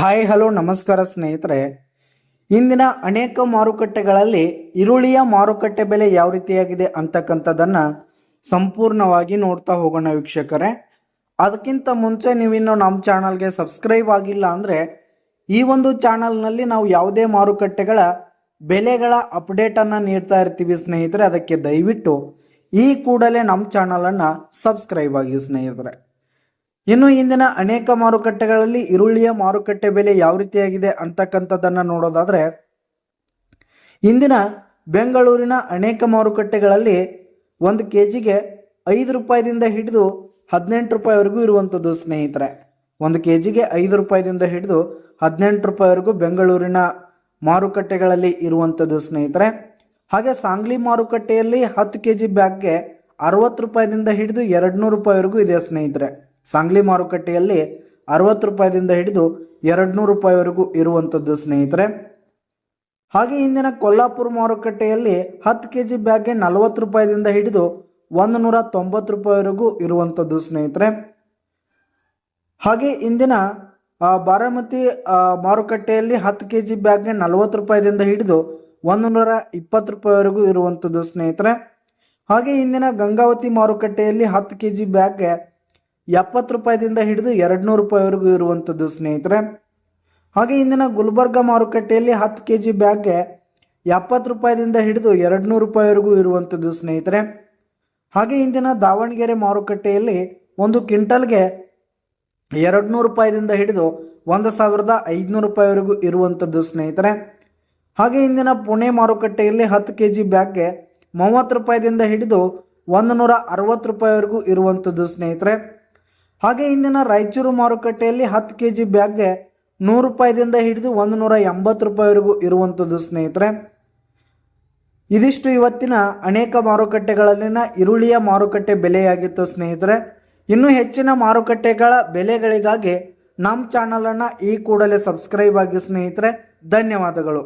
Hi, hello, ನಮಸ್ಕಾರ ಸ್ನೇಹಿತರೆ. ಇಂದಿನ ಅನೇಕ ಮಾರುಕಟ್ಟೆಗಳಲ್ಲಿ ಈರುಳ್ಳಿಯ ಮಾರುಕಟ್ಟೆ ಬೆಲೆ ಯಾವ ರೀತಿಯಾಗಿದೆ ಅಂತಕ್ಕಂಥದ್ದನ್ನು ಸಂಪೂರ್ಣವಾಗಿ ನೋಡ್ತಾ ಹೋಗೋಣ ವೀಕ್ಷಕರೇ. ಅದಕ್ಕಿಂತ ಮುಂಚೆ ನೀವಿನ್ನು ನಮ್ಮ ಚಾನಲ್ಗೆ ಸಬ್ಸ್ಕ್ರೈಬ್ ಆಗಿಲ್ಲ ಅಂದರೆ ಈ ಒಂದು ಚಾನಲ್ನಲ್ಲಿ ನಾವು ಯಾವುದೇ ಮಾರುಕಟ್ಟೆಗಳ ಬೆಲೆಗಳ ಅಪ್ಡೇಟನ್ನು ನೀಡ್ತಾ ಇರ್ತೀವಿ ಸ್ನೇಹಿತರೆ. ಅದಕ್ಕೆ ದಯವಿಟ್ಟು ಈ ಕೂಡಲೇ ನಮ್ಮ ಚಾನಲನ್ನು ಸಬ್ಸ್ಕ್ರೈಬ್ ಆಗಿ ಸ್ನೇಹಿತರೆ. ಇನ್ನು ಇಂದಿನ ಅನೇಕ ಮಾರುಕಟ್ಟೆಗಳಲ್ಲಿ ಈರುಳ್ಳಿಯ ಮಾರುಕಟ್ಟೆ ಬೆಲೆ ಯಾವ ರೀತಿಯಾಗಿದೆ ಅಂತಕ್ಕಂಥದ್ದನ್ನು ನೋಡೋದಾದ್ರೆ, ಇಂದಿನ ಬೆಂಗಳೂರಿನ ಅನೇಕ ಮಾರುಕಟ್ಟೆಗಳಲ್ಲಿ ಒಂದು ಕೆ ಜಿಗೆ ಐದು ರೂಪಾಯಿದಿಂದ ಹಿಡಿದು ಹದಿನೆಂಟು ರೂಪಾಯಿವರೆಗೂ ಇರುವಂಥದ್ದು ಸ್ನೇಹಿತರೆ. ಒಂದು ಕೆ ಜಿಗೆ ಐದು ರೂಪಾಯಿದಿಂದ ಹಿಡಿದು ಹದಿನೆಂಟು ರೂಪಾಯಿವರೆಗೂ ಬೆಂಗಳೂರಿನ ಮಾರುಕಟ್ಟೆಗಳಲ್ಲಿ ಇರುವಂಥದ್ದು ಸ್ನೇಹಿತರೆ. ಹಾಗೆ ಸಾಂಗ್ಲಿ ಮಾರುಕಟ್ಟೆಯಲ್ಲಿ ಹತ್ತು ಕೆ ಜಿ ಬ್ಯಾಗ್ಗೆ ಅರವತ್ತು ರೂಪಾಯಿದಿಂದ ಹಿಡಿದು ಎರಡು ನೂರು ರೂಪಾಯಿವರೆಗೂ ಇದೆ ಸ್ನೇಹಿತರೆ. ಸಾಂಗ್ಲಿ ಮಾರುಕಟ್ಟೆಯಲ್ಲಿ ಅರವತ್ತು ರೂಪಾಯಿದಿಂದ ಹಿಡಿದು ಎರಡು ನೂರು ರೂಪಾಯಿವರೆಗೂ ಇರುವಂಥದ್ದು ಸ್ನೇಹಿತರೆ. ಹಾಗೆ ಇಂದಿನ ಕೊಲ್ಲಾಪುರ ಮಾರುಕಟ್ಟೆಯಲ್ಲಿ ಹತ್ತು ಕೆ ಜಿ ಬ್ಯಾಗ್ಗೆ ನಲವತ್ತು ರೂಪಾಯಿದಿಂದ ಹಿಡಿದು ಒಂದು ನೂರ ತೊಂಬತ್ತು ರೂಪಾಯಿವರೆಗೂ ಇರುವಂಥದ್ದು ಸ್ನೇಹಿತರೆ. ಹಾಗೆ ಇಂದಿನ ಬಾರಾಮತಿ ಮಾರುಕಟ್ಟೆಯಲ್ಲಿ ಹತ್ತು ಕೆ ಜಿ ಬ್ಯಾಗ್ಗೆ ನಲವತ್ತು ರೂಪಾಯಿದಿಂದ ಹಿಡಿದು ಒಂದು ನೂರ ಇಪ್ಪತ್ತು ರೂಪಾಯಿವರೆಗೂ ಇರುವಂಥದ್ದು ಸ್ನೇಹಿತರೆ. ಹಾಗೆ ಇಂದಿನ ಗಂಗಾವತಿ ಮಾರುಕಟ್ಟೆಯಲ್ಲಿ ಹತ್ತು ಕೆ ಜಿ ಬ್ಯಾಗ್ಗೆ ಎಪ್ಪತ್ತು ರೂಪಾಯಿದಿಂದ ಹಿಡಿದು ಎರಡುನೂರು ರೂಪಾಯಿವರೆಗೂ ಇರುವಂಥದ್ದು ಸ್ನೇಹಿತರೆ. ಹಾಗೆ ಇಂದಿನ ಗುಲ್ಬರ್ಗ ಮಾರುಕಟ್ಟೆಯಲ್ಲಿ ಹತ್ತು ಕೆ ಜಿ ಬ್ಯಾಗ್ಗೆ ಎಪ್ಪತ್ತು ರೂಪಾಯಿದಿಂದ ಹಿಡಿದು ಎರಡುನೂರು ರೂಪಾಯಿವರೆಗೂ ಇರುವಂಥದ್ದು ಸ್ನೇಹಿತರೆ. ಹಾಗೆ ಇಂದಿನ ದಾವಣಗೆರೆ ಮಾರುಕಟ್ಟೆಯಲ್ಲಿ ಒಂದು ಕ್ವಿಂಟಲ್ಗೆ ಎರಡುನೂರು ರೂಪಾಯಿದಿಂದ ಹಿಡಿದು ಒಂದು ಸಾವಿರದ ಐದುನೂರು ರೂಪಾಯಿವರೆಗೂ ಇರುವಂಥದ್ದು ಸ್ನೇಹಿತರೆ. ಹಾಗೆ ಇಂದಿನ ಪುಣೆ ಮಾರುಕಟ್ಟೆಯಲ್ಲಿ ಹತ್ತು ಕೆ ಜಿ ಬ್ಯಾಗ್ಗೆ ಮೂವತ್ತು ರೂಪಾಯಿದಿಂದ ಹಿಡಿದು ಒಂದು ನೂರ ಅರವತ್ತು ರೂಪಾಯಿವರೆಗೂ ಇರುವಂಥದ್ದು ಸ್ನೇಹಿತರೆ. ಹಾಗೆ ಇಂದಿನ ರಾಯಚೂರು ಮಾರುಕಟ್ಟೆಯಲ್ಲಿ ಹತ್ತು ಕೆ ಜಿ ಬ್ಯಾಗ್ಗೆ ನೂರು ರೂಪಾಯಿದಿಂದ ಹಿಡಿದು ಒಂದು ನೂರ ಎಂಬತ್ತು ರೂಪಾಯಿವರೆಗೂ ಇರುವಂಥದ್ದು ಸ್ನೇಹಿತರೆ. ಇದಿಷ್ಟು ಇವತ್ತಿನ ಅನೇಕ ಮಾರುಕಟ್ಟೆಗಳಲ್ಲಿನ ಈರುಳ್ಳಿಯ ಮಾರುಕಟ್ಟೆ ಬೆಲೆಯಾಗಿತ್ತು ಸ್ನೇಹಿತರೆ. ಇನ್ನೂ ಹೆಚ್ಚಿನ ಮಾರುಕಟ್ಟೆಗಳ ಬೆಲೆಗಳಿಗಾಗಿ ನಮ್ಮ ಚಾನಲನ್ನು ಈ ಕೂಡಲೇ ಸಬ್ಸ್ಕ್ರೈಬ್ ಆಗಿ ಸ್ನೇಹಿತರೆ. ಧನ್ಯವಾದಗಳು.